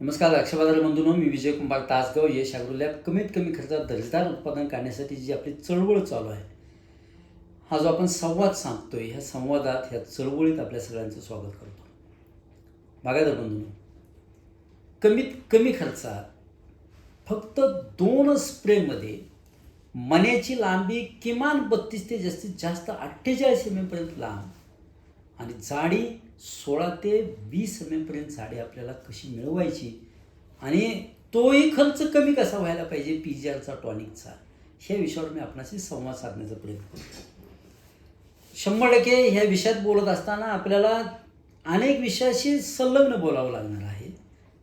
नमस्कार द्राक्षबाजार बंधूनो मी विजय कुंभार तासगाव यश लॅब कमीत कमी खर्चात दर्जेदार उत्पादन काढण्यासाठी जी आपली चळवळ चालू आहे हा जो आपण संवाद सांगतोय ह्या संवादात ह्या चळवळीत आपल्या सगळ्यांचं स्वागत करतो. बागायदार बंधूनो कमीत कमी खर्चात फक्त दोन स्प्रेमध्ये मण्याची लांबी किमान बत्तीस ते जास्तीत जास्त अठ्ठेचाळीस एम एमपर्यंत लांब आणि जाडी सोळा ते वीस एम एमपर्यंत आपल्याला कशी मिळवायची? आणि तोही खर्च कमी कसा व्हायला पाहिजे? पी जी आरचा टॉनिकचा? ह्या विषयावर मी आपणाशी संवाद साधण्याचा प्रयत्न करतो. शंभर टक्के ह्या विषयात बोलत असताना आपल्याला अनेक विषयाशी संलग्न बोलावं लागणार आहे.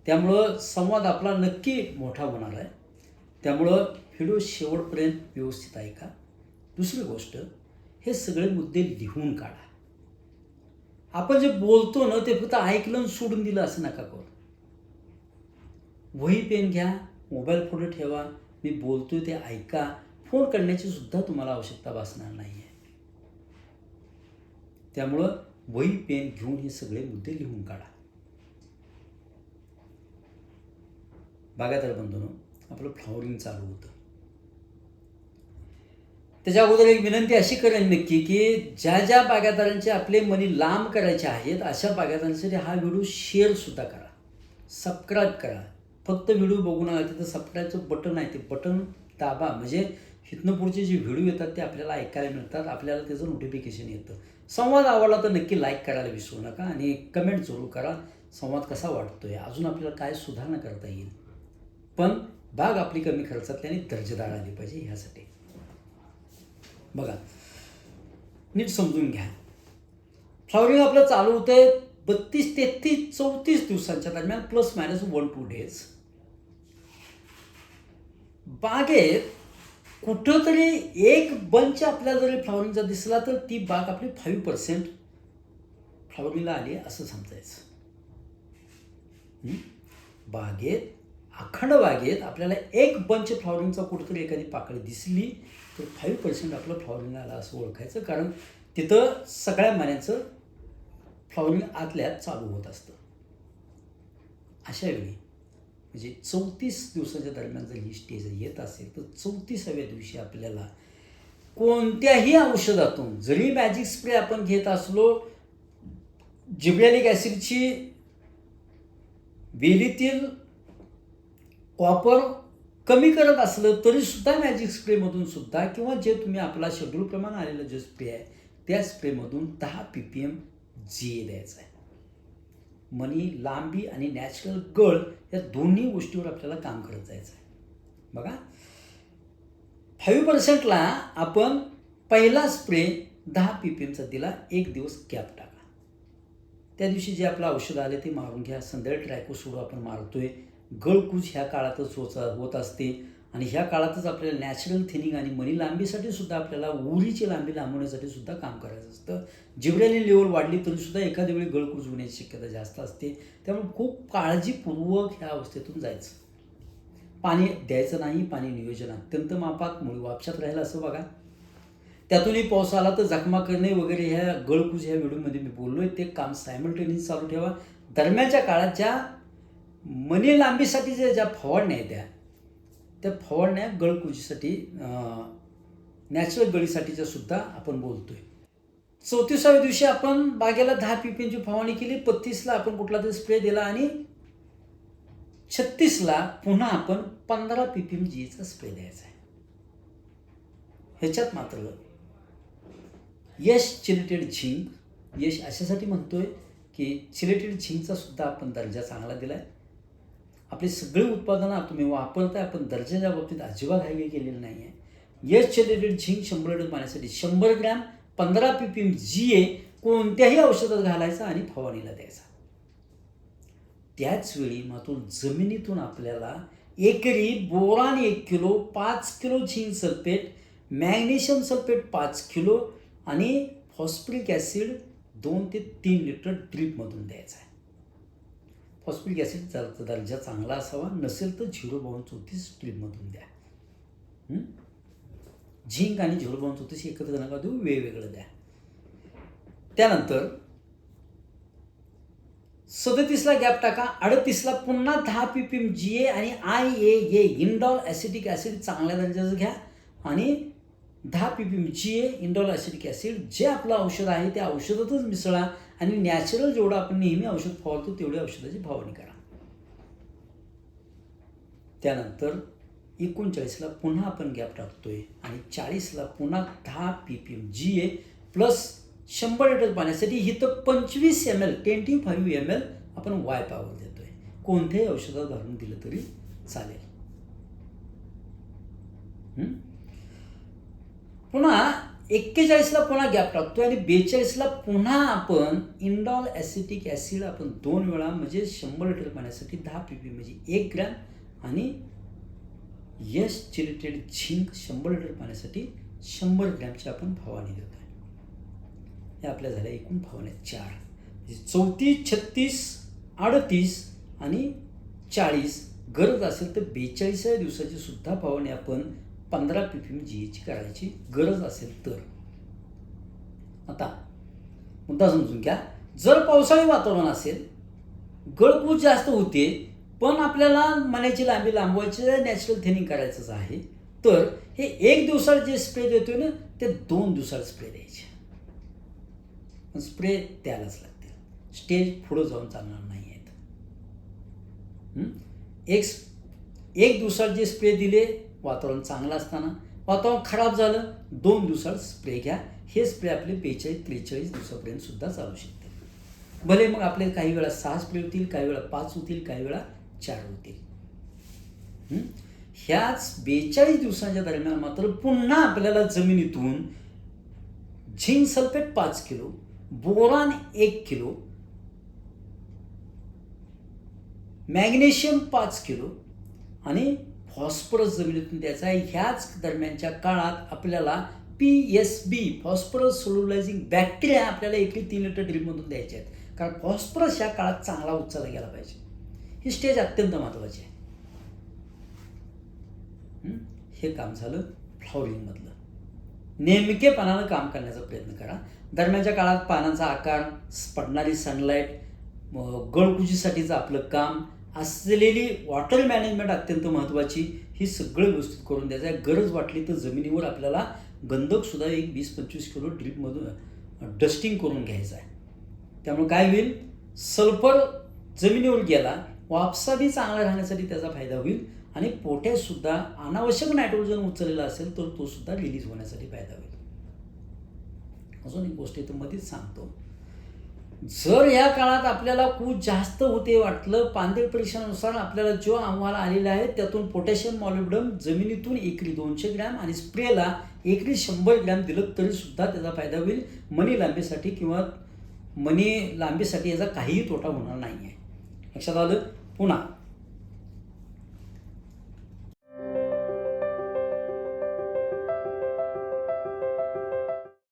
त्यामुळं संवाद आपला नक्की मोठा होणार आहे. त्यामुळं व्हिडिओ शेवटपर्यंत व्यवस्थित ऐका. दुसरी गोष्ट हे सगळे मुद्दे लिहून काढा. आपण जे बोलतो ना ते फक्त ऐकलं आणि सोडून दिलं असं नका करू. वही पेन घ्या मोबाईल पुढे ठेवा मी बोलतोय ते ऐका. फोन करण्याची सुद्धा तुम्हाला आवश्यकता भासणार नाही आहे त्यामुळं वही पेन घेऊन हे सगळे मुद्दे लिहून काढा. बागायदार बंधून आपलं फ्लॉवरिंग चालू होतं. त्याच्या अगोदर एक विनंती अशी करेन नक्की की ज्या ज्या बागायतदारांचे आपले मनी लांब करायचे आहेत अशा बागायतदारांसाठी हा व्हिडिओ शेअरसुद्धा करा. सबस्क्राईब करा. फक्त व्हिडिओ बघू नका तिथं सबस्क्राईबचं बटन आहे. ते बटन दाबा. म्हणजे इथनं पुढचे जे व्हिडिओ येतात ते आपल्याला ऐकायला मिळतात. आपल्याला त्याचं नोटिफिकेशन येतं. संवाद आवडला तर नक्की लाईक करायला विसरू नका आणि कमेंट जरूर करा. संवाद कसा वाटतोय? अजून आपल्याला काय सुधारणा करता येईल? पण बाग आपली कमी खर्चातली आणि दर्जेदार आली पाहिजे ह्यासाठी बघा. नीट समजून घ्या. फ्लॉवरिंग आपलं चालू होतंय बत्तीस तेहतीस चौतीस दिवसांच्या दरम्यान plus minus one two days बागेत कुठंतरी एक बंच आपल्याला जरी फ्लॉवरिंगचा दिसला तर ती बाग आपली फाईव्ह पर्सेंट फ्लॉवरिंगला आली असं समजायचं. बागेत अखंड बागेत आपल्याला एक बंच फ्लॉवरिंगचा कुठंतरी एखादी पाकळी दिसली तर फाईव्ह पर्सेंट आपलं फ्लॉवरिंग आलं असं ओळखायचं कारण तिथं सगळ्या महिन्याचं फ्लॉवरिंग आतल्या चालू होत असतं. अशा वेळी म्हणजे चौतीस दिवसाच्या दरम्यान जर ही स्टेज येत असेल तर चौतीसाव्या दिवशी आपल्याला कोणत्याही औषधातून जरी मॅजिक स्प्रे आपण घेत असलो जिब्रॅलिक ॲसिडची वेलीतील कॉपर कमी करत असलं तरी सुद्धा मॅजिक स्प्रेमधून सुद्धा किंवा जे तुम्ही आपला शेड्यूल प्रमाण आलेलं जे स्प्रे आहे त्या स्प्रेमधून दहा पी पी एम जी द्यायचं आहे. मनी लांबी आणि नॅचरल गळ या दोन्ही गोष्टीवर आपल्याला काम करत जायचं आहे. बघा. फाईव्ह पर्सेंटला आपण पहिला स्प्रे दहा पी पी एमचा दिला एक दिवस कॅप टाका. त्या दिवशी जे आपलं औषध आले ते मारून घ्या. संध्याकाळी ट्रॅको सोडू आपण मारतोय. गळकूज ह्या काळातच होत होत असते. आणि ह्या काळातच आपल्याला नॅचरल थिनिंग आणि मनी लांबीसाठी सुद्धा आपल्याला उरीची लांबी लांबवण्यासाठी सुद्धा काम करायचं असतं. जेवढ्याने लेवल वाढली तरी सुद्धा एखाद्या वेळी गळकूज होण्याची शक्यता जास्त असते. त्यामुळे खूप काळजीपूर्वक ह्या अवस्थेतून जायचं. पाणी द्यायचं नाही पाणी नियोजन अत्यंत मापात मुळी वापशात राहिलं असं बघा. त्यातूनही पाऊस आला तर जखमा करणे वगैरे ह्या गळकूज ह्या व्हिडिओमध्ये मी बोललो आहे ते काम सायमल्टेनियस चालू ठेवा. दरम्यानच्या काळात ज्या मनी लांबीसाठी ज्या ज्या फवारण्या आहेत त्या त्या फवारण्या गळकुजीसाठी नॅचरल गळीसाठीच्या सुद्धा आपण बोलतोय. चौतीसाव्या दिवशी आपण बागेला दहा पीपीची फवारणी केली पत्तीसला आपण कुठला तरी स्प्रे दिला आणि छत्तीसला पुन्हा आपण पंधरा पी जीचा स्प्रे द्यायचा आहे. ह्याच्यात मात्र यश चिलेटेड झिंक यश अशासाठी म्हणतोय की चिलेटेड झिंकचा सुद्धा आपण दर्जा चांगला दिला आहे आपली सगळी उत्पादनं तुम्ही वापरताय आपण दर्जाच्या बाबतीत अजिबात हायवे केलेलं नाही आहे यश चिलेटेड झिंक शंभर लिटर पाण्यासाठी शंभर ग्रॅम पंधरा P P M G A कोणत्याही औषधात घालायचा आणि फवारणीला द्यायचा. त्याचवेळी मातून जमिनीतून आपल्याला एकरी बोरान एक किलो पाच kilo zinc sulphate magnesium sulphate पाच किलो आणि फॉस्फरिक ॲसिड दोन ते तीन लिटर ड्रीपमधून द्यायचा आहे. फॉस्फरिक ॲसिडचा दर्जा चांगला असावा नसेल तर झिरो बावन चौतीस ड्रीपमधून द्या. झिंक आणि झिरो बावन चौतीस एकत्र नका देऊ वेगवेगळं द्या. त्यानंतर सदतीसला गॅप टाका अडतीसला पुन्हा दहा P P M G A आणि I A A indole acetic acid चांगल्या दर्जाचं घ्या आणि दहा P P M G A indole acetic acid जे आपलं औषध आहे त्या औषधातच मिसळा आणि नॅचरल जेवढं आपण नेहमी औषध फवारतो तेवढी औषधाची फवारणी करा. त्यानंतर एकोणचाळीसला पुन्हा आपण गॅप टाकतोय आणि चाळीसला पुन्हा दहा P P M G A plus शंभर लिटर पाण्यासाठी इथं पंचवीस M L twenty five M L आपण वाय पॉवर देतोय. कोणत्याही औषधात घालून दिलं तरी चालेल. पुन्हा एक्केचाळीसला पुन्हा गॅप टाकतो आणि बेचाळीसला पुन्हा आपण इंडॉल ॲसिटिक ॲसिड आपण दोन वेळा म्हणजे शंभर लिटर पाण्यासाठी दहा पी पी म्हणजे एक ग्रॅम आणि यश चिलेटेड झिंक शंभर लिटर पाण्यासाठी शंभर ग्रॅमची आपण फवारणी देतोय हे आपल्या झाल्या एकूण फवारण्या चार. म्हणजे चौतीस छत्तीस अडतीस आणि चाळीस. गरज असेल तर बेचाळीसाव्या दिवसाची सुद्धा फवारणी आपण पंधरा पी पी एम जी एची करायची गरज असेल तर. आता मुद्दा समजून घ्या. जर पावसाळी वातावरण असेल गळकूज जास्त होते पण आपल्याला मण्याची लांबी लांबवायची नॅचरल थिनिंग करायचंच आहे. तर हे एक दिवसाला जे स्प्रे देतोय ना ते दोन दिवसाला स्प्रे द्यायचे. पण स्प्रे द्यायलाच लागतील. स्टेज पुढं जाऊन चालणार नाही आहेत एक एक दिवसाला जे स्प्रे दिले वातावरण चांगलं असताना वातावरण खराब झालं दोन दिवसात स्प्रे घ्या. हे स्प्रे आपले बेचाळीस त्रेचाळीस दिवसापर्यंत सुद्धा चालू शकते भले मग आपले काही वेळा सहा स्प्रे होतील काही वेळा पाच होतील काही वेळा चार होतील. ह्याच बेचाळीस दिवसांच्या दरम्यान मात्र पुन्हा आपल्याला जमिनीतून झिंक सल्फेट पाच किलो बोरान एक किलो मॅग्नेशियम पाच किलो आणि फॉस्फरस जमिनीतून द्यायचा आहे ह्याच दरम्यानच्या काळात आपल्याला P S B phosphorus solubilizing bacteria आपल्याला एकली तीन लिटर ड्रीपमधून द्यायचे आहेत. कारण फॉस्फरस ह्या काळात चांगला उचलला गेला पाहिजे. ही स्टेज अत्यंत महत्त्वाची आहे. हे? काम झालं फ्लॉवरिंगमधलं. नेमकेपणानं काम करण्याचा प्रयत्न करा. दरम्यानच्या काळात पानांचा आकार पडणारी सनलाईट गळकुजीसाठीचं आपलं काम असलेली वॉटर मॅनेजमेंट अत्यंत महत्त्वाची ही सगळं व्यवस्थित करून द्यायचं. आहे गरज वाटली तर जमिनीवर आपल्याला गंधकसुद्धा एक वीस पंचवीस किलो ड्रीपमधून डस्टिंग करून घ्यायचं आहे. त्यामुळे काय होईल? सल्फर जमिनीवर गेला वापसा बी चांगला राहण्यासाठी त्याचा फायदा होईल आणि पोटॅशसुद्धा अनावश्यक नायट्रोजन उचललेला असेल तर तो सुद्धा रिलीज होण्यासाठी फायदा होईल. अजून एक गोष्ट तर मध्येच सांगतो. जर या काळात आपल्याला खूप जास्त होते वाटलं पांदेळ परीक्षानुसार आपल्याला जो अहवाल आलेला आहे त्यातून पोटॅशियम मॉलिब्डम जमिनीतून एकरी दोनशे ग्रॅम आणि स्प्रेला एकरी शंभर ग्रॅम दिलं तरी सुद्धा त्याचा फायदा होईल. मनी लांबीसाठी किंवा मनी लांबीसाठी याचा काहीही तोटा होणार नाही आहे लक्षात आलं? पुन्हा.